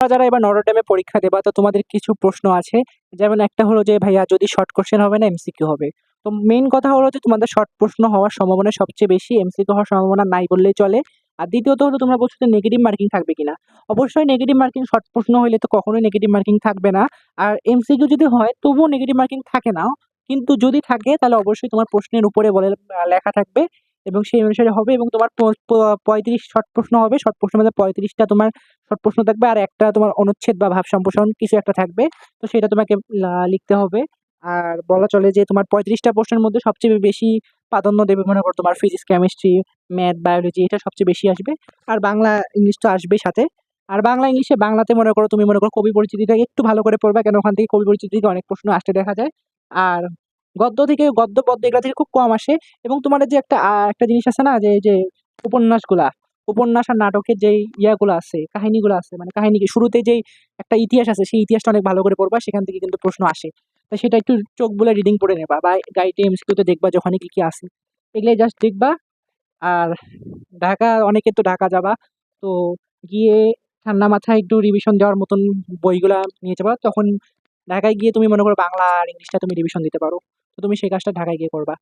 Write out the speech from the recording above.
যারা এবার নরডেমে পরীক্ষা দেবা, তো তোমাদের কিছু প্রশ্ন আছে। যেমন একটা হলো যে, ভাইয়া, যদি শর্ট কোশ্চেন হবে না এমসিকিউ হবে? তো মেইন কথা হলো যে, তোমাদের শর্ট প্রশ্ন হওয়ার সম্ভাবনা সবচেয়ে বেশি। এমসিকিউ হওয়ার সম্ভাবনা নাই বললেই চলে। আর দ্বিতীয়ত হলো, তোমরা বলছো যে নেগেটিভ মার্কিং থাকবে কিনা? অবশ্যই নেগেটিভ মার্কিং শর্ট প্রশ্ন হইলে তো কখনোই নেগেটিভ মার্কিং থাকবে না। আর এমসিকিউ যদি হয়, তবুও নেগেটিভ মার্কিং থাকে না কিন্তু যদি থাকে, তাহলে অবশ্যই তোমার প্রশ্নের উপরে বলে লেখা থাকবে। এবং সেই অনুসারে হবে এবং তোমার পঁয়ত্রিশ শর্ট প্রশ্ন হবে। শর্ট প্রশ্নের মধ্যে পঁয়ত্রিশটা তোমার শর্ট প্রশ্ন থাকবে। আর একটা তোমার অনুচ্ছেদ বা ভাব সম্প্রসারণ কিছু একটা থাকবে। তো সেটা তোমাকে লিখতে হবে। আর বলা চলে যে তোমার পঁয়ত্রিশটা প্রশ্নের মধ্যে সবচেয়ে বেশি প্রাধান্য দেবে, মনে করো তোমার ফিজিক্স কেমিস্ট্রি ম্যাথ বায়োলজি এটা সবচেয়ে বেশি আসবে। আর বাংলা ইংলিশ তো আসবেই সাথে। আর বাংলা ইংলিশে বাংলাতে মনে করো তুমি মনে করো কবি পরিচিতিটা একটু ভালো করে পড়বে, কেন ওখান থেকে কবি পরিচিতি থেকে অনেক প্রশ্ন আসতে দেখা যায়। আর গদ্য থেকে, গদ্য, পদ্য এগুলা থেকে খুব কম আসে। এবং তোমার যে একটা একটা জিনিস আছে না যে যে উপন্যাসগুলা উপন্যাস আর নাটকের যেই ইয়াগুলো আছে, কাহিনীগুলো আছে মানে কাহিনী শুরুতে যেই একটা ইতিহাস আছে, সেই ইতিহাসটা অনেক ভালো করে পড়বা, সেখান থেকে কিন্তু প্রশ্ন আসে। তো সেটা একটু চোখ বলে রিডিং পড়ে নেবা বা গাইডে এমসিকিউতে দেখবা যে ওখানে কি কি আছে। এগুলাই জাস্ট দেখবা। আর ঢাকা, অনেকে তো ঢাকা যাবা, তো গিয়ে ঠান্ডা মাথায় একটু রিভিশন দেওয়ার মতন বইগুলা নিয়ে যাবা। তখন ঢাকায় গিয়ে তুমি মনে করো বাংলা আর ইংলিশটা তুমি রিভিশন দিতে পারো। তো তুমি সেই কাজটা ঢাকায় গিয়ে করবা।